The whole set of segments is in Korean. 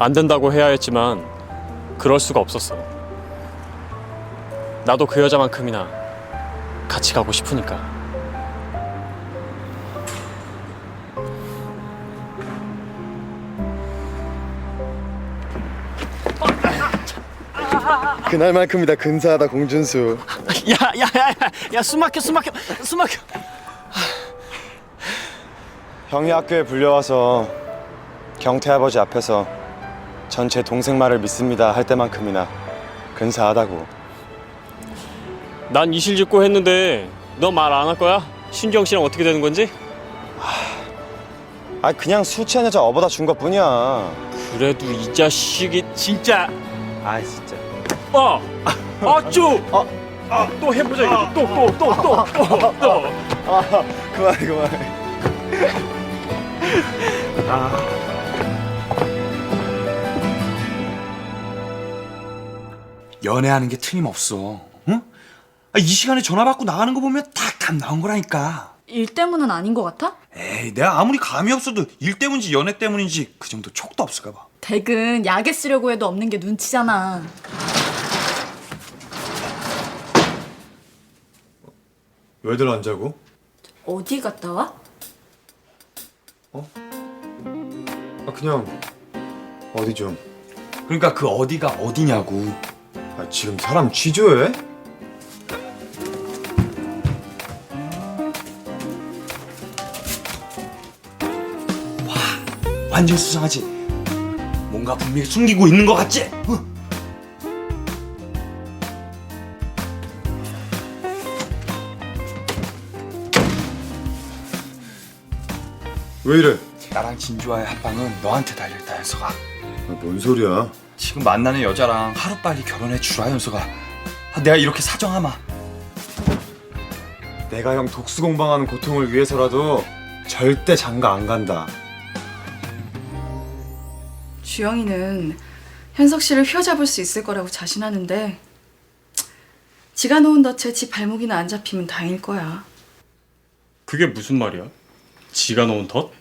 안 된다고 해야 했지만 그럴 수가 없었어. 나도 그 여자만큼이나 같이 가고 싶으니까. 그날만큼이다 근사하다 공준수 야야야야 숨 막혀 숨 막혀 숨 막혀. 형이 학교에 불려와서 경태 아버지 앞에서 전 제 동생 말을 믿습니다 할 때만큼이나 근사하다고. 난 이실직고 했는데 너 말 안 할 거야? 신경 씨랑 어떻게 되는 건지? 아 그냥 술 취한 여자 업어다 준 것뿐이야. 그래도 이 자식이 진짜. 아 진짜. 어! 아쭈! 아, 아, 또 해보자 이거. 또 또 또 또 또 또. 아 그만 그만 연애하는 게 틀림없어. 응? 아, 이 시간에 전화 받고 나가는 거 보면 다 감 나온 거라니까. 일 때문은 아닌 것 같아? 에이, 내가 아무리 감이 없어도 일 때문인지 연애 때문인지 그 정도 촉도 없을까 봐. 댁은 약에 쓰려고 해도 없는 게 눈치잖아. 왜들 안 자고? 어디 갔다 와? 아 그냥 어디 좀 그러니까 그 어디가 어디냐고. 아, 지금 사람 취조해? 완전 수상하지? 뭔가 분명히 숨기고 있는 것 같지? 어? 왜 이래? 나랑 진주와의 합방은 너한테 달려있다 현서가. 아, 뭔 소리야 지금 만나는 여자랑 하루빨리 결혼해 주라 현서가. 아, 내가 이렇게 사정하마. 내가 형 독수 공방하는 고통을 위해서라도 절대 장가 안 간다 주영이는 현석 씨를 휘어잡을 수 있을 거라고 자신하는데 지가 놓은 덫에 지 발목이나 안 잡히면 다행일 거야. 그게 무슨 말이야? 지가 놓은 덫?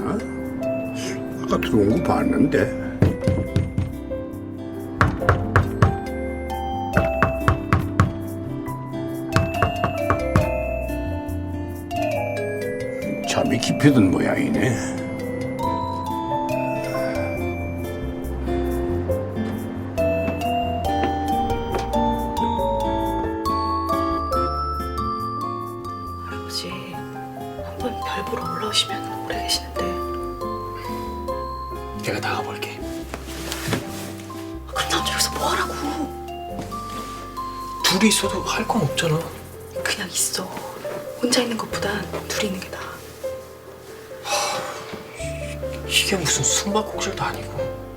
자나? 아까 들어온 거 봤는데. 잠이 깊이 든 모양이네. 할아버지 한번 별 보러 올라오시면 오래 계시는데 내가 나가볼게. 그럼 난 저기서 뭐 하라고 둘이 있어도 할 건 없잖아. 그냥 있어 혼자 있는 것보단 둘이 있는 게 나아 이게 무슨 숨바꼭질도 아니고.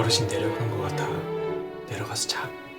어르신 내려간 것 같아. 내려가서 자.